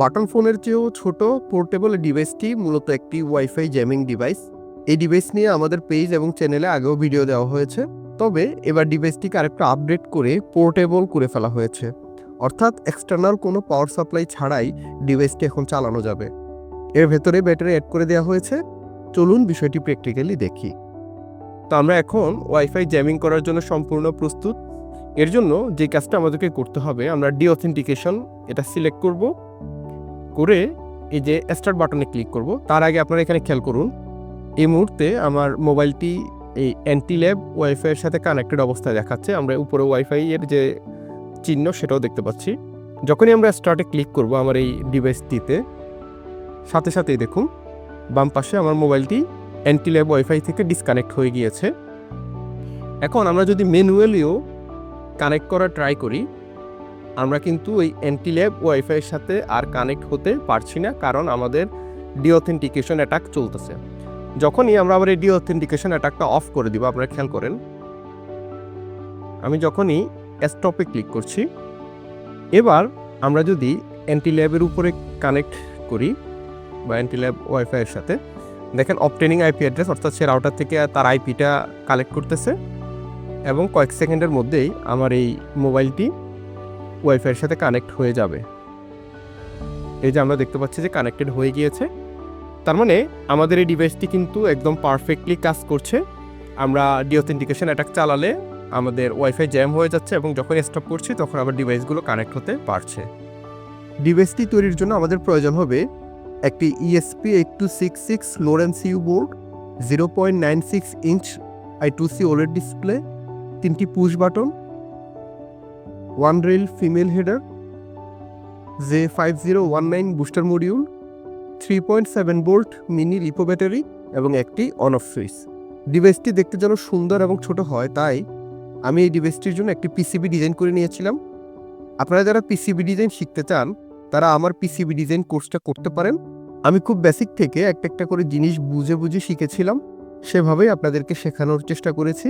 Button ফোনের চেয়েও ছোট, পোর্টেবল ডিভাইসটি মূলত একটি ওয়াইফাই জ্যামিং ডিভাইস। এই ডিভাইস নিয়ে আমাদের পেজ এবং চ্যানেলে আগেও ভিডিও দেওয়া হয়েছে। তবে এবার ডিভাইসটিকে আরেকটু আপডেট করে পোর্টেবল করে ফেলা হয়েছে। অর্থাৎ এক্সটার্নাল কোনো পাওয়ার সাপ্লাই ছাড়াই ডিভাইসটি এখন চালানো যাবে। এর ভেতরে ব্যাটারি অ্যাড করে দেওয়া হয়েছে। চলুন বিষয়টি প্র্যাকটিক্যালি দেখি। তো আমরা এখন ওয়াইফাই জ্যামিং করার জন্য সম্পূর্ণ প্রস্তুত। এর জন্য যে কাজটা আমাদেরকে করতে হবে, আমরা ডি অথেন্টিকেশন এটা সিলেক্ট করব। করে এই যে স্টার্ট বাটনে ক্লিক করব। তার আগে আপনারা এখানে খেয়াল করুন, এই মুহূর্তে আমার মোবাইলটি এই অ্যান্টি ল্যাব ওয়াইফাইয়ের সাথে কানেক্টেড অবস্থায় দেখাচ্ছে। আমরা উপরে ওয়াইফাই এর যে চিহ্ন সেটাও দেখতে পাচ্ছি। যখনই আমরা স্টার্টে ক্লিক করব আমার এই ডিভাইসটিতে সাথে সাথেই দেখুন, বাম পাশে আমার মোবাইলটি অ্যান্টি ল্যাব ওয়াইফাই থেকে ডিসকানেক্ট হয়ে গিয়েছে। এখন আমরা যদি ম্যানুয়ালিও কানেক্ট করা ট্রাই করি আমরা কিন্তু ওই অ্যান্টি ল্যাব ওয়াইফাইয়ের সাথে আর কানেক্ট হতে পারছি না, কারণ আমাদের ডিঅথেন্টিকেশন অ্যাটাক চলতেছে। যখনই আমরা আবার এই ডিঅথেন্টিকেশন অ্যাটাকটা অফ করে দিব, আপনারা খেয়াল করেন, আমি যখনই স্টপে ক্লিক করছি, এবার আমরা যদি অ্যান্টি ল্যাবের উপরে কানেক্ট করি বা অ্যান্টি ল্যাব ওয়াইফাইয়ের সাথে, দেখেন অপটেনিং আইপি অ্যাড্রেস অর্থাৎ সে রাউটার থেকে তার আইপিটা কালেক্ট করতেছে এবং কয়েক সেকেন্ডের মধ্যেই আমার এই মোবাইলটি ওয়াইফাইয়ের সাথে কানেক্ট হয়ে যাবে। এই যে আমরা দেখতে পাচ্ছি যে কানেক্টেড হয়ে গিয়েছে। তার মানে আমাদের এই ডিভাইসটি কিন্তু একদম পারফেক্টলি কাজ করছে। আমরা ডিঅথেন্টিকেশন অ্যাটাক চালালে আমাদের ওয়াইফাই জ্যাম হয়ে যাচ্ছে এবং যখন স্টপ করছি তখন আবার ডিভাইসগুলো কানেক্ট হতে পারছে। ডিভাইসটি তৈরির জন্য আমাদের প্রয়োজন হবে একটি ESP eight two six six Lolin CU board zero point nine six inch I two C OLED display তিনটি push button one rail female header, J five zero one nine booster module, three point seven volt mini lipo battery এবং একটি on off switch. ডিভাইসটি দেখতে যেন সুন্দর এবং ছোট হয়, তাই আমি এই ডিভাইসটির জন্য একটি পিসিবি ডিজাইন করে নিয়েছিলাম। আপনারা যারা পিসিবি ডিজাইন শিখতে চান, তারা আমার পিসিবি ডিজাইন কোর্সটা করতে পারেন। আমি খুব বেসিক থেকে একটা একটা করে জিনিস বুঝে বুঝে শিখেছিলাম, সেভাবেই আপনাদেরকে শেখানোর চেষ্টা করেছি।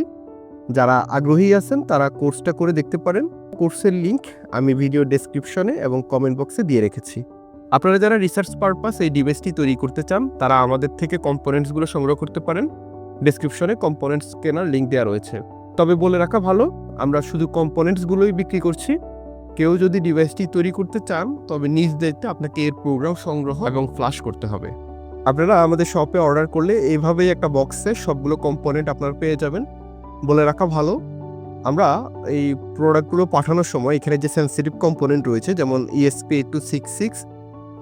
যারা আগ্রহী আছেন, তারা কোর্সটা করে দেখতে পারেন। কোর্সের লিঙ্ক আমি ভিডিও ডেসক্রিপশনে এবং কমেন্ট বক্সে দিয়ে রেখেছি। আপনারা যারা রিসার্চ পারপাস এই ডিভাইসটি তৈরি করতে চান, তারা আমাদের থেকে কম্পোনেন্টসগুলো সংগ্রহ করতে পারেন। ডেসক্রিপশনে কম্পোনেন্টস কেনার লিঙ্ক দেওয়া রয়েছে। তবে বলে রাখা ভালো, আমরা শুধু কম্পোনেন্টসগুলোই বিক্রি করছি। কেউ যদি ডিভাইসটি তৈরি করতে চান, তবে নিজ দায়িত্বে আপনাকে এর প্রোগ্রাম সংগ্রহ এবং ফ্লাশ করতে হবে। আপনারা আমাদের শপে অর্ডার করলে এইভাবেই একটা বক্সে সবগুলো কম্পোনেন্ট আপনারা পেয়ে যাবেন। বলে রাখা ভালো আমরা এই প্রোডাক্টগুলো পাঠানোর সময় এখানে যে সেন্সিটিভ কম্পোনেন্ট রয়েছে, যেমন ইএসপি টু সিক্স সিক্স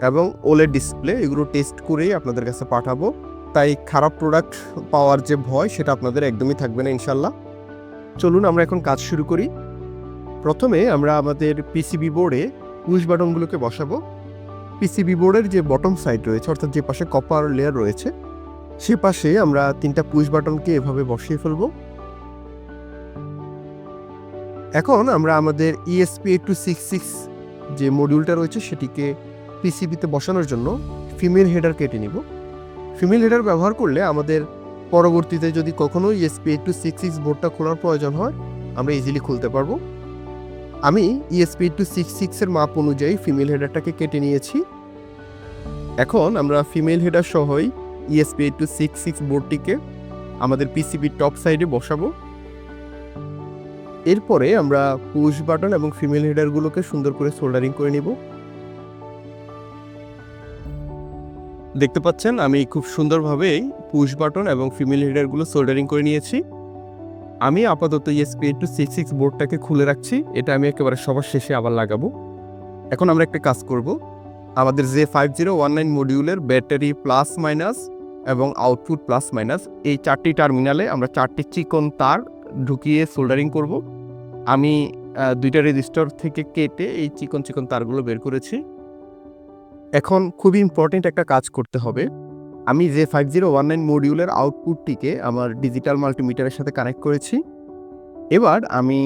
এবং ওলেড ডিসপ্লে এগুলো টেস্ট করেই আপনাদের কাছে পাঠাবো। তাই খারাপ প্রোডাক্ট পাওয়ার যে ভয়, সেটা আপনাদের একদমই থাকবে না, ইনশাল্লাহ। চলুন আমরা এখন কাজ শুরু করি। প্রথমে আমরা আমাদের পিসিবি বোর্ডে পুশ বাটনগুলোকে বসাবো। পিসিবি বোর্ডের যে বটম সাইড রয়েছে, অর্থাৎ যে পাশে কপার লেয়ার রয়েছে, সে পাশে আমরা তিনটা পুশ বাটনকে এভাবে বসিয়ে ফেলব। এখন আমরা আমাদের ইএসপি টু সিক্স সিক্স যে মডিউলটা রয়েছে সেটিকে পিসিবিতে বসানোর জন্য ফিমেল হেডার কেটে নিব। ফিমেল হেডার ব্যবহার করলে আমাদের পরবর্তীতে যদি কখনো ইএসপি টু সিক্স সিক্স বোর্ডটা খোলার প্রয়োজন হয়, আমরা ইজিলি খুলতে পারব। আমি ইএসপি টু সিক্স সিক্সের মাপ অনুযায়ী ফিমেল হেডারটাকে কেটে নিয়েছি। এখন আমরা ফিমেল হেডার সহই ইএসপি টু সিক্স সিক্স বোর্ডটিকে আমাদের পিসিবির টপ সাইডে বসাবো। এরপরে আমরা পুশ বাটন এবং ফিমেল হেডারগুলোকে সুন্দর করে সোল্ডারিং করে নিব। দেখতে পাচ্ছেন, আমি খুব সুন্দরভাবেই পুশ বাটন এবং ফিমেল হেডারগুলো সোল্ডারিং করে নিয়েছি। আমি আপাতত ইএসপি টু সিক্স সিক্স বোর্ডটাকে খুলে রাখছি, এটা আমি একেবারে সবার শেষে আবার লাগাবো। এখন আমরা একটা কাজ করব। আমাদের যে ফাইভ জিরো ওয়ান নাইন মডিউলের ব্যাটারি প্লাস মাইনাস এবং আউটপুট প্লাস মাইনাস এই চারটি টার্মিনালে আমরা চারটি চিকন তার ঢুকিয়ে সোল্ডারিং করব। আমি দুইটা রেজিস্টার থেকে কেটে এই চিকন চিকন তারগুলো বের করেছি। এখন খুবই ইম্পর্টেন্ট একটা কাজ করতে হবে। আমি যে ফাইভ জিরো ওয়ান নাইন মডিউলের আউটপুটটিকে আমার ডিজিটাল মাল্টিমিটারের সাথে কানেক্ট করেছি। এবার আমি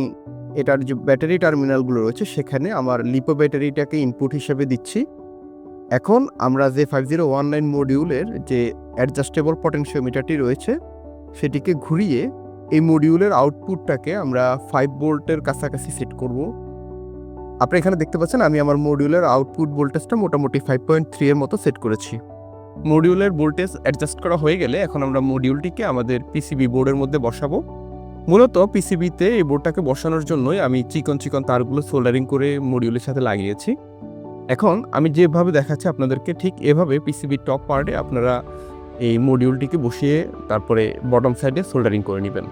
এটার যে ব্যাটারি টার্মিনালগুলো রয়েছে, সেখানে আমার লিপো ব্যাটারিটাকে ইনপুট হিসেবে দিচ্ছি। এখন আমরা যে ফাইভ জিরো ওয়ান নাইন মডিউলের যে অ্যাডজাস্টেবল পটেনশিওমিটারটি রয়েছে, সেটিকে ঘুরিয়ে এই মডিউলের আউটপুটটাকে আমরা ফাইভ ভোল্টের কাছাকাছি সেট করব। আপনি এখানে দেখতে পাচ্ছেন, আমি আমার মডিউলের আউটপুট ভোল্টেজটা মোটামুটি ফাইভ পয়েন্ট থ্রি এর মতো সেট করেছি। মডিউলের ভোল্টেজ অ্যাডজাস্ট করা হয়ে গেলে এখন আমরা মডিউলটিকে আমাদের পিসিবি বোর্ডের মধ্যে বসাবো। মূলত পিসিবিতে এই বোর্ডটাকে বসানোর জন্যই আমি চিকন চিকন তারগুলো সোল্ডারিং করে মডিউলের সাথে লাগিয়েছি। এখন আমি যেভাবে দেখাচ্ছি আপনাদেরকে ঠিক এভাবে পিসিবি টপ পার্টে আপনারা এই মডিউলটিকে বসিয়ে তারপরে বটম সাইডে সোল্ডারিং করে নেবেন।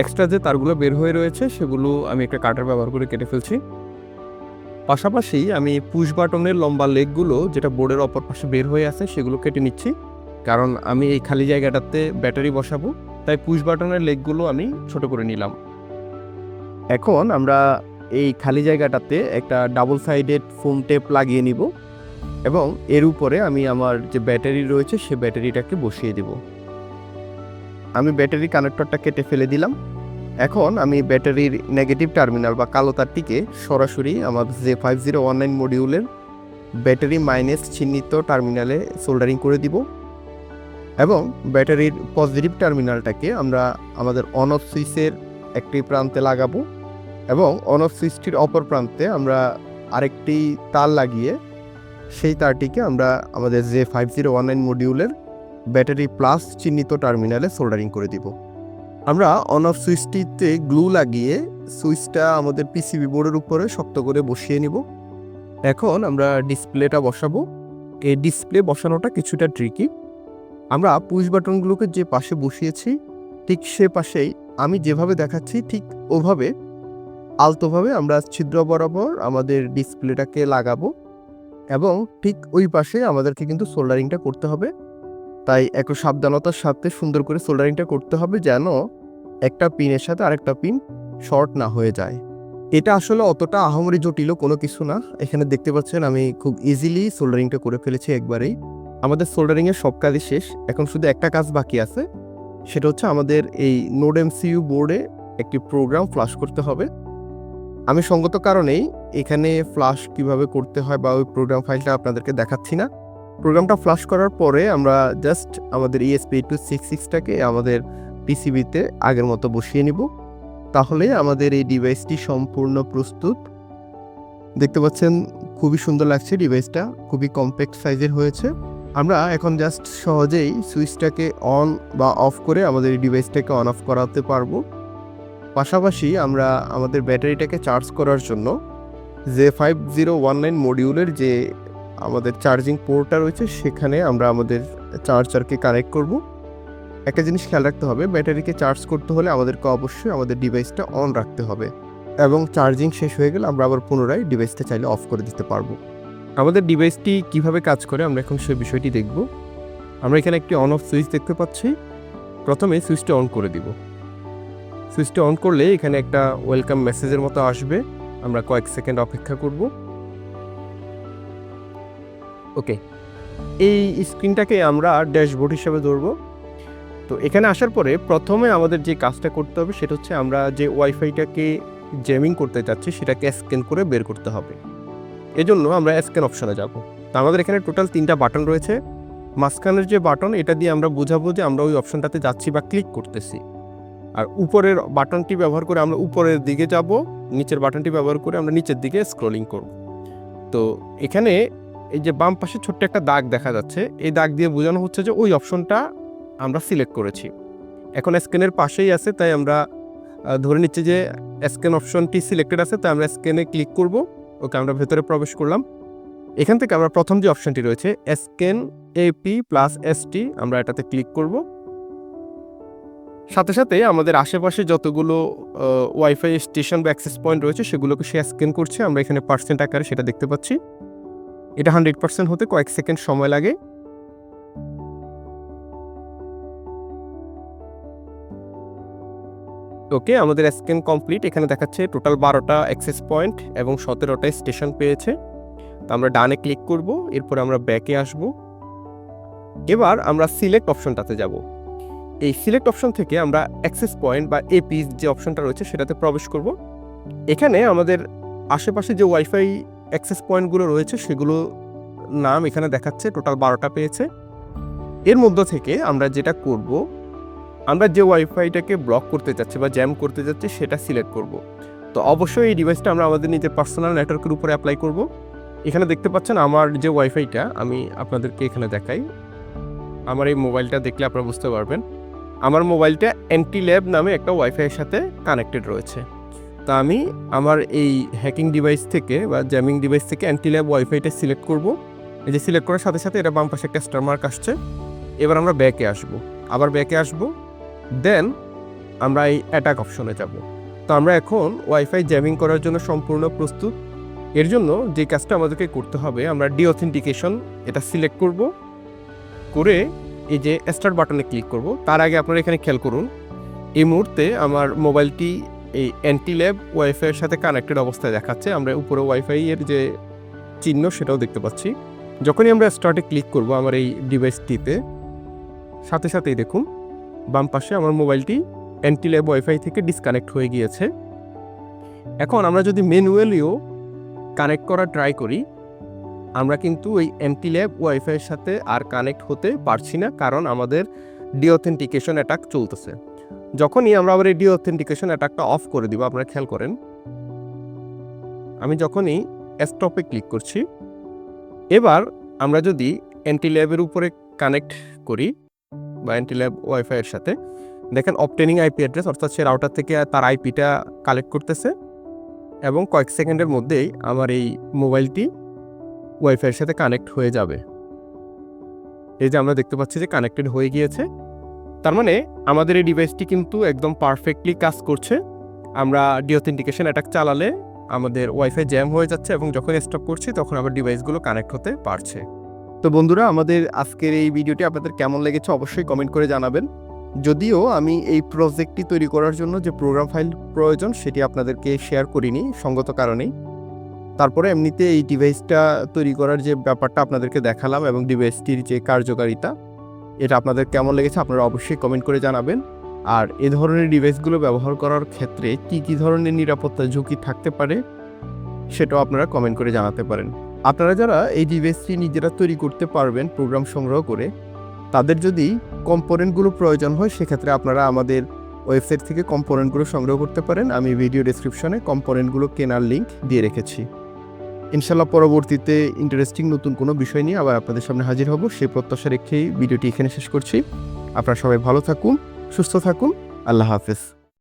এক্সট্রা যে তারগুলো বের হয়ে রয়েছে, সেগুলো আমি একটা কাটার ব্যবহার করে কেটে ফেলছি। পাশাপাশি আমি পুশ বাটনের লম্বা লেগগুলো যেটা বোর্ডের অপর পাশে বের হয়ে আছে, সেগুলো কেটে নিচ্ছি। কারণ আমি এই খালি জায়গাটাতে ব্যাটারি বসাবো, তাই পুশ বাটনের লেগগুলো আমি ছোট করে নিলাম। এখন আমরা এই খালি জায়গাটাতে একটা ডাবল সাইডেড ফোম টেপ লাগিয়ে নিব। এবং এর উপরে আমি আমার যে ব্যাটারি রয়েছে, সে ব্যাটারিটাকে বসিয়ে দেব। আমি ব্যাটারি কানেক্টরটা কেটে ফেলে দিলাম। এখন আমি ব্যাটারির নেগেটিভ টার্মিনাল বা কালো তারটিকে সরাসরি আমার যে ফাইভ জিরো ওয়ান নাইন মডিউলের ব্যাটারি মাইনাস চিহ্নিত টার্মিনালে সোল্ডারিং করে দিব। এবং ব্যাটারির পজিটিভ টার্মিনালটাকে আমরা আমাদের অন অফ সুইচের একটি প্রান্তে লাগাবো। এবং অন অফ সুইচটির অপর প্রান্তে আমরা আরেকটি তার লাগিয়ে সেই তারটিকে আমরা আমাদের যে ফাইভ জিরো ওয়ান নাইন মডিউলের ব্যাটারি প্লাস চিহ্নিত টার্মিনালে সোল্ডারিং করে দিব। আমরা অন অফ সুইচটিতে গ্লু লাগিয়ে সুইচটা আমাদের পিসিবি বোর্ডের উপরে শক্ত করে বসিয়ে নিব। এখন আমরা ডিসপ্লেটা বসাবো। এই ডিসপ্লে বসানোটা কিছুটা ট্রিকি আমরা পুশ বাটনগুলোকে যে পাশে বসিয়েছি, ঠিক সে পাশেই আমি যেভাবে দেখাচ্ছি, ঠিক ওভাবে, আলতোভাবে আমরা ছিদ্র বরাবর আমাদের ডিসপ্লেটাকে লাগাবো। এবং ঠিক ওই পাশে আমাদেরকে কিন্তু সোল্ডারিংটা করতে হবে। তাই একটু সাবধানতার সাথে সুন্দর করে সোল্ডারিংটা করতে হবে যেন একটা পিনের সাথে আরেকটা পিন শর্ট না হয়ে যায়। এটা আসলে অতটা আহামরি জটিল কোনো কিছু না। এখানে দেখতে পাচ্ছেন আমি খুব ইজিলি সোল্ডারিংটা করে ফেলেছি একবারেই। আমাদের সোল্ডারিংয়ের সব কাজই শেষ। এখন শুধু একটা কাজ বাকি আছে। সেটা হচ্ছে আমাদের এই নোড এমসিইউ বোর্ডে একটি প্রোগ্রাম ফ্লাশ করতে হবে। আমি সঙ্গত কারণেই এখানে ফ্লাশ কীভাবে করতে হয় বা ওই প্রোগ্রাম ফাইলটা আপনাদেরকে দেখাচ্ছি না। প্রোগ্রামটা ফ্লাশ করার পরে আমরা জাস্ট আমাদের ইএসপি টু সিক্স সিক্সটাকে আমাদের পিসিবিতে আগের মতো বসিয়ে নিব। তাহলে আমাদের এই ডিভাইসটি সম্পূর্ণ প্রস্তুত। দেখতে পাচ্ছেন, খুবই সুন্দর লাগছে ডিভাইসটা খুবই কম্প্যাক্ট সাইজের হয়েছে। আমরা এখন জাস্ট সহজেই সুইচটাকে অন বা অফ করে আমাদের ডিভাইসটাকে অন অফ করাতে পারব। পাশাপাশি আমরা আমাদের ব্যাটারিটাকে চার্জ করার জন্য যে ফাইভ জিরো ওয়ান নাইন মডিউলের যে আমাদের চার্জিং পোর্টটা রয়েছে, সেখানে আমরা আমাদের চার্জারকে কানেক্ট করব। একটা জিনিস খেয়াল রাখতে হবে, ব্যাটারিকে চার্জ করতে হলে আমাদেরকে অবশ্যই আমাদের ডিভাইসটা অন রাখতে হবে এবং চার্জিং শেষ হয়ে গেলে আমরা আবার পুনরায় ডিভাইসটা চাইলে অফ করে দিতে পারব। আমাদের ডিভাইসটি কীভাবে কাজ করে আমরা এখন সেই বিষয়টি দেখব। আমরা এখানে একটি অন অফ সুইচ দেখতে পাচ্ছি। প্রথমে সুইচটা অন করে দিব। সুইচটা অন করলে এখানে একটা ওয়েলকাম মেসেজের মতো আসবে। আমরা কয়েক সেকেন্ড অপেক্ষা করব। ওকে। এই স্ক্রিনটাকে আমরা ড্যাশবোর্ড হিসেবে ধরবো। তো এখানে আসার পরে প্রথমে আমাদের যে কাজটা করতে হবে সেটা হচ্ছে আমরা যে ওয়াইফাইটাকে জ্যামিং করতে চাচ্ছি সেটাকে স্ক্যান করে বের করতে হবে। এজন্য আমরা স্ক্যান অপশনে যাব। তো আমাদের এখানে টোটাল তিনটা বাটন রয়েছে। মাঝখানের যে বাটন, এটা দিয়ে আমরা বোঝাবো যে আমরা ওই অপশনটাতে যাচ্ছি বা ক্লিক করতেছি। আর উপরের বাটনটি ব্যবহার করে আমরা উপরের দিকে যাব, নিচের বাটনটি ব্যবহার করে আমরা নিচের দিকে স্ক্রলিং করব। তো এখানে এই যে বাম পাশে ছোট্ট একটা দাগ দেখা যাচ্ছে, এই দাগ দিয়ে বোঝানো হচ্ছে যে ওই অপশনটা আমরা সিলেক্ট করেছি। এখন স্ক্যানের পাশেই আছে, তাই আমরা ধরে নিচ্ছি যে স্ক্যান অপশনটি সিলেক্টেড আছে, তাই আমরা স্ক্যানে ক্লিক করব। ওকে, আমরা ভেতরে প্রবেশ করলাম। এখান থেকে আমরা প্রথম যে অপশনটি রয়েছে স্ক্যান এপি প্লাস এসটি আমরা এটাতে ক্লিক করব। সাথে সাথে আমাদের আশেপাশে যতগুলো ওয়াইফাই স্টেশন বা অ্যাক্সেস পয়েন্ট রয়েছে, সেগুলোকে সে স্ক্যান করছে। আমরা এখানে পার্সেন্ট আকারে সেটা দেখতে পাচ্ছি। এটা হান্ড্রেড পার্সেন্ট হতে কয়েক সেকেন্ড সময় লাগে। ওকে, আমাদের স্ক্যান কমপ্লিট এখানে দেখাচ্ছে টোটাল বারোটা অ্যাক্সেস পয়েন্ট এবং সতেরোটা স্টেশন পেয়েছে। তো আমরা ডানে ক্লিক করব, এরপর আমরা ব্যাকে আসব। এবার আমরা সিলেক্ট অপশনটাতে যাব। এই সিলেক্ট অপশন থেকে আমরা অ্যাক্সেস পয়েন্ট বা এপি যে অপশনটা রয়েছে সেটাতে প্রবেশ করব। এখানে আমাদের আশেপাশে যে ওয়াইফাই অ্যাক্সেস পয়েন্টগুলো রয়েছে সেগুলো নাম এখানে দেখাচ্ছে টোটাল বারোটা পেয়েছে। এর মধ্য থেকে আমরা যেটা করব, আমরা যে ওয়াইফাইটাকে ব্লক করতে চাচ্ছি বা জ্যাম করতে যাচ্ছি সেটা সিলেক্ট করব। তো অবশ্যই এই ডিভাইসটা আমরা আমাদের নিজের পার্সোনাল নেটওয়ার্কের উপরে অ্যাপ্লাই করব। এখানে দেখতে পাচ্ছেন আমার যে ওয়াইফাইটা আমি আপনাদেরকে এখানে দেখাই। আমার এই মোবাইলটা দেখলে আপনারা বুঝতে পারবেন। আমার মোবাইলটা অ্যান্টি ল্যাব নামে একটা ওয়াইফাইয়ের সাথে কানেক্টেড রয়েছে। তা আমি আমার এই হ্যাকিং ডিভাইস থেকে বা জ্যামিং ডিভাইস থেকে অ্যান্টি ল্যাব ওয়াইফাইটা সিলেক্ট করব। এই যে সিলেক্ট করার সাথে সাথে এটা বাম পাশে একটা স্টার মার্ক আসছে। এবার আমরা ব্যাকে আসব। আবার ব্যাকে আসব। দেন আমরা এই অ্যাটাক অপশনে যাব। তো আমরা এখন ওয়াইফাই জ্যামিং করার জন্য সম্পূর্ণ প্রস্তুত। এর জন্য যে কাজটা আমাদেরকে করতে হবে, আমরা ডি অথেন্টিকেশন এটা সিলেক্ট করব। করে এই যে স্টার্ট বাটনে ক্লিক করব, তার আগে আপনারা এখানে খেয়াল করুন, এই মুহূর্তে আমার মোবাইলটি এই অ্যান্টি ল্যাব ওয়াইফাইয়ের সাথে কানেক্টেড অবস্থায় দেখাচ্ছে, আমরা উপরে ওয়াইফাই এর যে চিহ্ন সেটাও দেখতে পাচ্ছি। যখনই আমরা স্টার্টে ক্লিক করব আমার এই ডিভাইসটিতে সাথে সাথেই দেখুন, বাম পাশে আমার মোবাইলটি অ্যান্টি ল্যাব ওয়াইফাই থেকে ডিসকানেক্ট হয়ে গিয়েছে। এখন আমরা যদি ম্যানুয়ালিও কানেক্ট করা ট্রাই করি আমরা কিন্তু ওই অ্যান্টি ল্যাব ওয়াইফাইয়ের সাথে আর কানেক্ট হতে পারছি না, কারণ আমাদের ডিঅথেন্টিকেশন অ্যাটাক চলতেছে। যখনই আমরা আবার এই ডিঅথেন্টিকেশন অ্যাটাকটা অফ করে দিব, আপনারা খেয়াল করেন, আমি যখনই স্টপে ক্লিক করছি, এবার আমরা যদি অ্যান্টি ল্যাবের উপরে কানেক্ট করি বা অ্যান্টি ল্যাব ওয়াইফাইয়ের সাথে, দেখেন অপটেনিং আইপি অ্যাড্রেস অর্থাৎ সে রাউটার থেকে তার আইপিটা কালেক্ট করতেছে এবং কয়েক সেকেন্ডের মধ্যেই আমার এই মোবাইলটি ওয়াইফাইয়ের সাথে কানেক্ট হয়ে যাবে। এই যে আমরা দেখতে পাচ্ছি যে কানেক্টেড হয়ে গিয়েছে। তার মানে আমাদের এই ডিভাইসটি কিন্তু একদম পারফেক্টলি কাজ করছে। আমরা ডিঅথেন্টিকেশন অ্যাটাক চালালে আমাদের ওয়াইফাই জ্যাম হয়ে যাচ্ছে এবং যখন স্টপ করছি তখন আবার ডিভাইসগুলো কানেক্ট হতে পারছে। তো বন্ধুরা, আমাদের আজকের এই ভিডিওটি আপনাদের কেমন লেগেছে অবশ্যই কমেন্ট করে জানাবেন। যদিও আমি এই প্রজেক্টটি তৈরি করার জন্য যে প্রোগ্রাম ফাইল প্রয়োজন সেটি আপনাদেরকে শেয়ার করিনি সঙ্গত কারণেই। তারপরে এমনিতে এই ডিভাইসটা তৈরি করার যে ব্যাপারটা আপনাদেরকে দেখালাম এবং ডিভাইসটির যে কার্যকারিতা, এটা আপনাদের কেমন লেগেছে আপনারা অবশ্যই কমেন্ট করে জানাবেন। আর এ ধরনের ডিভাইসগুলো ব্যবহার করার ক্ষেত্রে কী কী ধরনের নিরাপত্তা ঝুঁকি থাকতে পারে, সেটাও আপনারা কমেন্ট করে জানাতে পারেন। আপনারা যারা এই ডিভাইসটি নিজেরা তৈরি করতে পারবেন প্রোগ্রাম সংগ্রহ করে, তাদের যদি কম্পোনেন্টগুলো প্রয়োজন হয়, সেক্ষেত্রে আপনারা আমাদের ওয়েবসাইট থেকে কম্পোনেন্টগুলো সংগ্রহ করতে পারেন। আমি ভিডিও ডেসক্রিপশনে কম্পোনেন্টগুলো কেনার লিঙ্ক দিয়ে রেখেছি। ইনশাল্লাহ পরবর্তীতে ইন্টারেস্টিং নতুন কোনো বিষয় নিয়ে আবার আপনাদের সামনে হাজির হব। সেই প্রত্যাশা রেখেই ভিডিওটি এখানে শেষ করছি। আপনারা সবাই ভালো থাকুন, সুস্থ থাকুন। আল্লাহ হাফেজ।